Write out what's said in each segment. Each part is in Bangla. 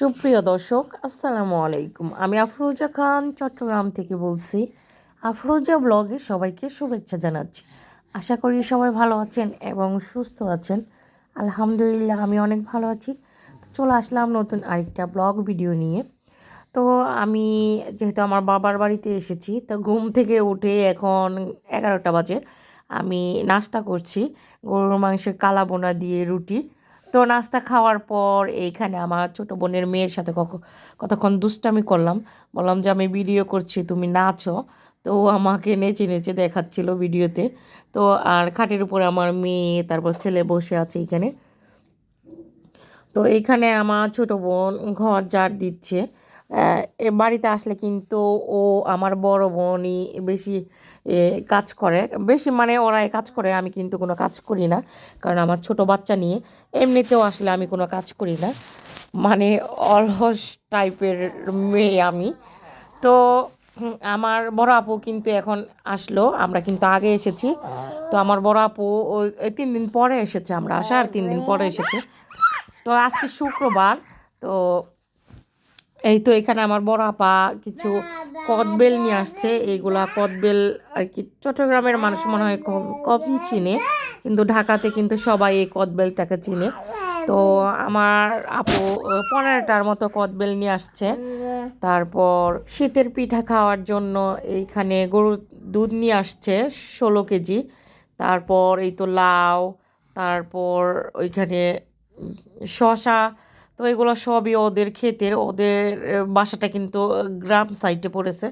সুপ্রিয় দর্শক, আসসালামু আলাইকুম। আমি আফরোজা খান, চট্টগ্রাম থেকে বলছি। আফরোজা ব্লগে সবাইকে শুভেচ্ছা জানাচ্ছি। আশা করি সবাই ভালো আছেন এবং সুস্থ আছেন। আলহামদুলিল্লাহ, আমি অনেক ভালো আছি। তো চলে আসলাম নতুন আরেকটা ব্লগ ভিডিও নিয়ে। তো আমি যেহেতু আমার বাবার বাড়িতে এসেছি, তো ঘুম থেকে উঠে এখন এগারোটা বাজে। আমি নাস্তা করছি, গরুর মাংসের কালা বোনা দিয়ে রুটি। তো নাস্তা খাওয়ার পর এইখানে আমার ছোট বোনের মেয়ের সাথে কতক্ষণ দুষ্টামি করলাম। বললাম যে, আমি ভিডিও করছি, তুমি নাচো। তো আমাকে নেচে নেচে দেখাচ্ছিল ভিডিওতে তো আর খাটের উপরে আমার মেয়ে, তারপর ছেলে বসে আছে এখানে তো এখানে আমার ছোট বোন ঘর জার দিচ্ছে। বাড়িতে আসলে কিন্তু ও আমার বড় বোনই বেশি কাজ করে। বেশি মানে ওরাই কাজ করে, আমি কিন্তু কোনো কাজ করি না। কারণ আমার ছোট বাচ্চা নিয়ে এমনিতেও আসলে আমি কোনো কাজ করি না। মানে অলস টাইপের মেয়ে আমি। তো আমার বড় আপু কিন্তু এখন আসলো, আমরা কিন্তু আগে এসেছি। তো আমার বড় আপু তিন দিন পরে এসেছে, আমরা আসা আর তিন দিন পরে এসেছে। তো আজকে শুক্রবার, তো এই তো এখানে আমার বড় আপা কিছু কদবেল নিয়ে আসছে। এইগুলা কদবেল আর কি চট্টগ্রামের মানুষ মনে হয় কম কম চিনে। কিন্তু ঢাকাতে কিন্তু সবাই এই কদবেলটাকে চিনে। তো আমার আপু পনেরোটার মতো কদবেল নিয়ে আসছে। তারপর শীতের পিঠা খাওয়ার জন্য এইখানে গরুর দুধ নিয়ে আসছে ষোলো কেজি। তারপর এই তো লাউ তারপর ওইখানে শসা তো এগুলো সবই ওদের ক্ষেতের, ওদের বাসাটা কিন্তু গ্রাম সাইডে পড়েছে।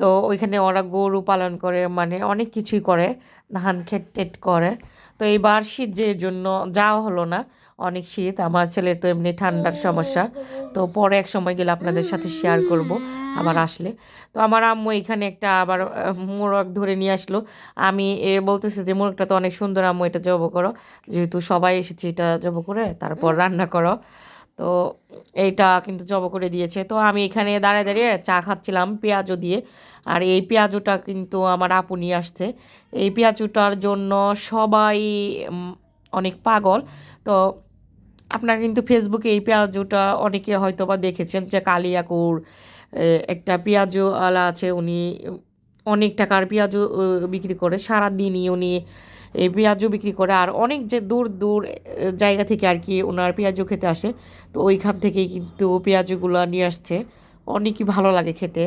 তো ওইখানে ওরা গরু পালন করে মানে অনেক কিছুই করে, ধান ক্ষেত টেট করে। তো এইবার শীত যে জন্য যাওয়া হলো না, অনেক শীত, আমার ছেলের তো এমনি ঠান্ডার সমস্যা। তো পরে এক সময় গেলে আপনাদের সাথে শেয়ার করব, আবার আসলে। তো আমার আম্মু এখানে একটা আবার মোরগ ধরে নিয়ে আসলো। আমি, এ, বলতেছে যে, মোরগটা তো অনেক সুন্দর আম্মু, এটা জব করো। যেহেতু সবাই এসেছে এটা জব করে, তারপর রান্না করো। তো এইটা কিন্তু জব করে দিয়েছে। তো আমি এখানে দাঁড়িয়ে দাঁড়িয়ে চা খাচ্ছিলাম পেঁয়াজও দিয়ে। আর এই পেঁয়াজুটা কিন্তু আমার আপু নিয়ে আসছে। এই পেঁয়াজুটার জন্য সবাই অনেক পাগল। তো আপনারা কিন্তু ফেসবুকে এই পেঁয়াজুটা অনেকে হয়তো বা দেখেছেন যে কালিয়াকুর একটা পেঁয়াজওয়ালা আছে উনি অনেক টাকার পেঁয়াজু আহ, বিক্রি করে। সারা দিনই উনি এই পেঁয়াজও বিক্রি করে, আর অনেক যে দূর দূর জায়গা থেকে আর কি ওনার পেঁয়াজও খেতে আসে। তো ওইখান থেকেই কিন্তু পেঁয়াজগুলো নিয়ে আসছে। অনেকই ভালো লাগে খেতে।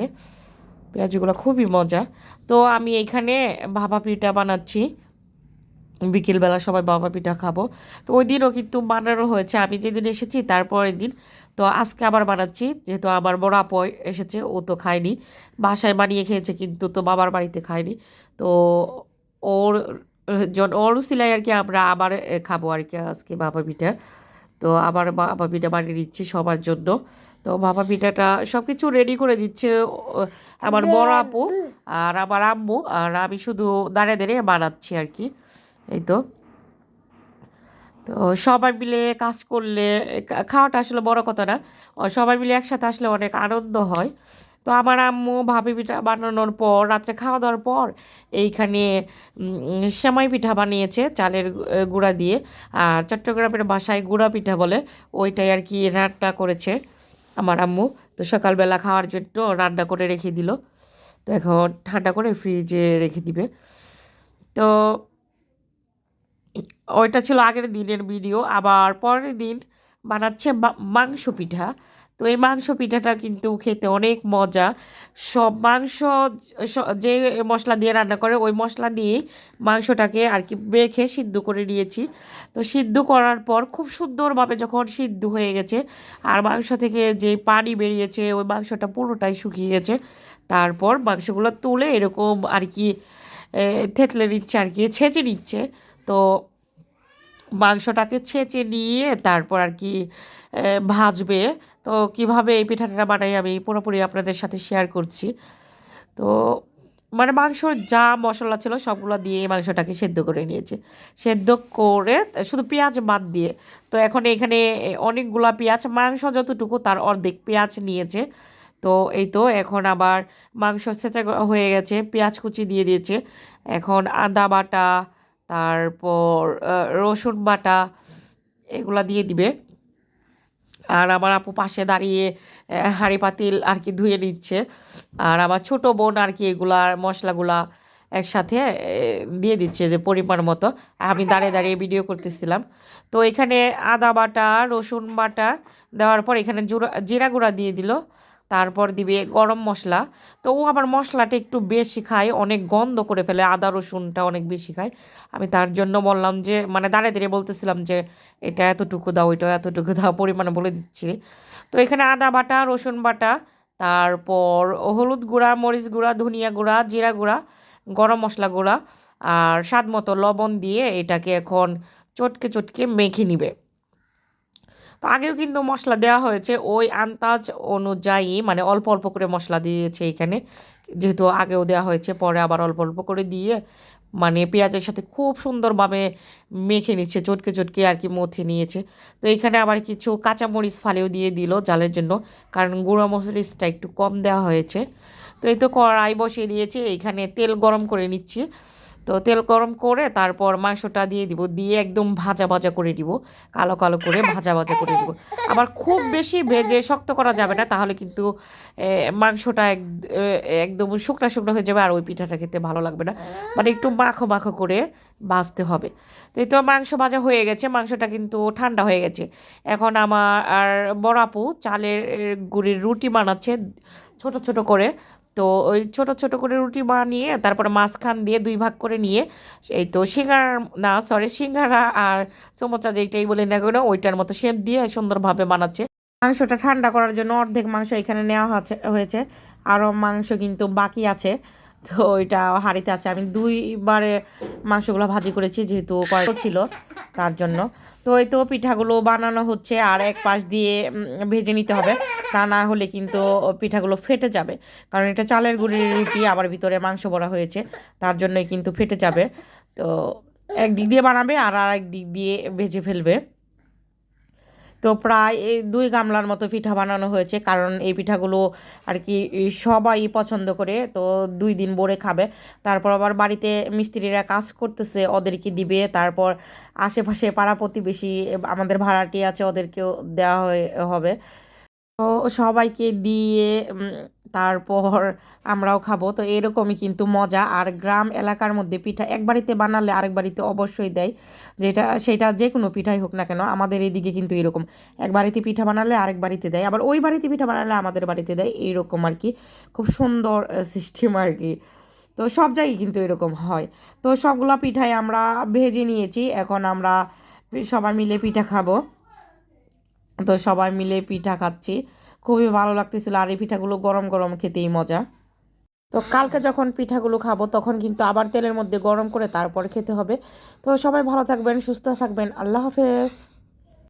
পেঁয়াজগুলো খুবই মজা। তো আমি এইখানে ভাপা পিঠা বানাচ্ছি। বিকেলবেলা সবাই বাবা পিঠা খাব। তো ওই দিনও কিন্তু বানানো হয়েছে। আমি যেদিন এসেছি তারপরের দিন। তো আজকে আবার বানাচ্ছি। যেহেতু আমার বড় আপু এসেছে, ও তো খায়নি। বাসায় বানিয়ে খেয়েছে কিন্তু তো বাবার বাড়িতে খায়নি। তো ওর ওর সিলাই আর কি আমরা আবার খাব আর কি আজকে বাবা পিঠা। তো আবার বাবা পিঠা বানিয়ে দিচ্ছি সবার জন্য। তো বাবা পিঠাটা সব কিছু রেডি করে দিচ্ছে আমার বড় আপু আর আমার আম্মু। আর আমি শুধু দাঁড়িয়ে দাঁড়িয়ে বানাচ্ছি আর কি। এই তো। তো সবাই মিলে কাজ করলে খাওয়াটা আসলে বড় কথা না। সবাই মিলে একসাথে আসলে অনেক আনন্দ হয়। তো আমার আম্মু, ভাপি পিঠা বানানোর পর, রাত্রে খাওয়া দাওয়ার পর এইখানে সেমাই পিঠা বানিয়েছে চালের গুঁড়া দিয়ে। আর চট্টগ্রামের বাসায় গুঁড়া পিঠা বলে, ওইটাই আর কি রান্না করেছে আমার আম্মু। তো সকালবেলা খাওয়ার জন্য রান্না করে রেখে দিল। তো এখন ঠান্ডা করে ফ্রিজে রেখে দিবে। তো ওইটা ছিল আগের দিনের ভিডিও আবার পরের দিন বানাচ্ছে মাংস পিঠা। তো এই মাংস পিঠাটা কিন্তু খেতে অনেক মজা। সব মাংস যে মশলা দিয়ে রান্না করে, ওই মশলা দিয়েই মাংসটাকে আর কি মেখে সিদ্ধ করে নিয়েছি। তো সিদ্ধ করার পর খুব সুন্দরভাবে যখন সিদ্ধ হয়ে গেছে, আর মাংস থেকে যে পানি বেরিয়েছে, ওই মাংসটা পুরোটাই শুকিয়ে গেছে। তারপর মাংসগুলো তুলে এরকম আর কি থেতলে নিচ্ছে আর কি, ছেঁচে নিচ্ছে। তো মাংসটাকে ছেঁচে নিয়ে তারপর আর কি ভাজবে। তো কীভাবে এই পিঠাটা বানাই আমি পুরোপুরি আপনাদের সাথে শেয়ার করছি। তো মানে মাংসর যা মশলা ছিল সবগুলো দিয়ে মাংসটাকে সেদ্ধ করে নিয়েছে। সেদ্ধ করে, শুধু পেঁয়াজ বাদ দিয়ে। তো এখন এখানে অনেকগুলা পেঁয়াজ, মাংস যতটুকু তার অর্ধেক পেঁয়াজ নিয়েছে। তো এই তো এখন আবার মাংস ছেঁচা হয়ে গেছে, পেঁয়াজ কুচি দিয়ে দিয়েছে। এখন আদা বাটা তারপর রসুন বাটা এগুলা দিয়ে দিবে। আর আমার আপু পাশে দাঁড়িয়ে হাঁড়ি পাতিল আর কি ধুয়ে নিচ্ছে। আর আমার ছোট বোন আর কি এগুলা মশলাগুলা একসাথে দিয়ে দিচ্ছে যে পরিমাণ মতো। আমি দাঁড়িয়ে দাঁড়িয়ে ভিডিও করতেছিলাম। তো এখানে আদা বাটা, রসুন বাটা দেওয়ার পর এখানে জুরা, জিরা গুঁড়া দিয়ে দিল। তারপর দিবে গরম মশলা। তো ও আবার মশলাটা একটু বেশি খায়, অনেক গন্ধ করে ফেলে, আদা রসুনটা অনেক বেশি খায়। আমি তার জন্য বললাম যে মানে দাঁড়িয়ে দাঁড়িয়ে বলতেছিলাম যে, এটা এতটুকু দাও ওইটা এতটুকু দাও, পরিমাণে বলে দিচ্ছি। তো এখানে আদা বাটা, রসুন বাটা, তারপর হলুদ গুঁড়া, মরিচ গুঁড়া, ধনিয়া গুঁড়া, জিরা গুঁড়া, গরম মশলা গুঁড়া, আর স্বাদ মতো লবণ দিয়ে এটাকে এখন চটকে চটকে মেখে নিবে। তো আগেও কিন্তু মশলা দেওয়া হয়েছে। ওই আন্দাজ অনুযায়ী মানে অল্প অল্প করে মশলা দিয়েছে এখানে। যেহেতু আগেও দেওয়া হয়েছে, পরে আবার অল্প অল্প করে দিয়ে মানে পেঁয়াজের সাথে খুব সুন্দরভাবে মেখে নিচ্ছে, চটকে চটকে আর কি মথে নিয়েছে। তো এখানে আবার কিছু কাঁচামরিচ ফালেও দিয়ে দিল জালের জন্য, কারণ গুঁড়ো মরিচটা একটু কম দেওয়া হয়েছে। তো এই তো কড়াই বসিয়ে দিয়েছে, এখানে তেল গরম করে নিচ্ছি। তো তেল গরম করে তারপর মাংসটা দিয়ে দিব। দিয়ে একদম ভাজা ভাজা করে দিব কালো কালো করে ভাজা ভাজা করে দিব আবার খুব বেশি ভেজে শক্ত করা যাবে না, তাহলে কিন্তু মাংসটা এক একদম শুকনো শুকনো হয়ে যাবে আর ওই পিঠাটা খেতে ভালো লাগবে না। মানে একটু মাখো মাখো করে ভাজতে হবে। তো এই তো মাংস ভাজা হয়ে গেছে, মাংসটা কিন্তু ঠান্ডা হয়ে গেছে। এখন আমার আর বড় আপু চালের গুঁড়ির রুটি বানাচ্ছে, ছোট ছোট করে। তো ওই ছোট ছোট করে রুটি বানিয়ে, তারপরে মাঝখান দিয়ে দুই ভাগ করে নিয়ে, এই তো সিঙ্গার, না সরি সিঙ্গারা আর সমোচা যেটাই বলি না কেন, ওইটার মতো শেপ দিয়ে সুন্দরভাবে বানাচ্ছে। মাংসটা ঠান্ডা করার জন্য অর্ধেক মাংস এখানে নেওয়া হয়েছে। আরও মাংস কিন্তু বাকি আছে। তো ওইটা হাঁড়িতে আছে। আমি দুইবারে মাংসগুলো ভাজি করেছি, যেহেতু ছিল তার জন্য। তো এই তো পিঠাগুলো বানানো হচ্ছে, আর এক পাশ দিয়ে ভেজে নিতে হবে। তা না হলে কিন্তু পিঠাগুলো ফেটে যাবে। কারণ এটা চালের গুঁড়ির রুটি, আবার ভিতরে মাংস বড়া হয়েছে, তার জন্যই কিন্তু ফেটে যাবে। তো একদিক দিয়ে বানাবে, আর আর এক দিক দিয়ে ভেজে ফেলবে। তো প্রায় এই দুই গামলার মতো পিঠা বানানো হয়েছে, কারণ এই পিঠাগুলো আর কি সবাই পছন্দ করে, তো দুই দিন ভরে খাবে। তারপর আবার বাড়িতে মিস্ত্রিরা কাজ করতেছে ওদেরকে দিবে? তারপর আশেপাশে পাড়া প্রতিবেশী, আমাদের ভাড়াটি আছে, ওদেরকেও দেওয়া হয়ে- হবে। তো সবাইকে দিয়ে তারপর আমরাও খাব। তো এরকমই কিন্তু মজা। আর গ্রাম এলাকার মধ্যে পিঠা এক বাড়িতে বানালে আরেক বাড়িতে অবশ্যই দেয়। যেটা, সেটা যে কোনো পিঠাই হোক না কেন, আমাদের এইদিকে কিন্তু এরকম। এক বাড়িতে পিঠা বানালে আরেক বাড়িতে দেয়। আবার ওই বাড়িতে পিঠা বানালে আমাদের বাড়িতে দেয়। এইরকম আর কি। খুব সুন্দর সিস্টেম আর কি। তো সব জায়গায় কিন্তু এরকম হয়। তো সবগুলো পিঠাই আমরা ভেজে নিয়েছি। এখন আমরা সবাই মিলে পিঠা খাব। তো সবাই মিলে পিঠা খাচ্ছি। খুবই ভালো লাগতেছিল আর এই পিঠাগুলো গরম গরম খেতেই মজা। তো কালকে যখন পিঠাগুলো খাব তখন কিন্তু আবার তেলের মধ্যে গরম করে তারপর খেতে হবে। তো সবাই ভালো থাকবেন, সুস্থ থাকবেন। আল্লাহ হাফেজ।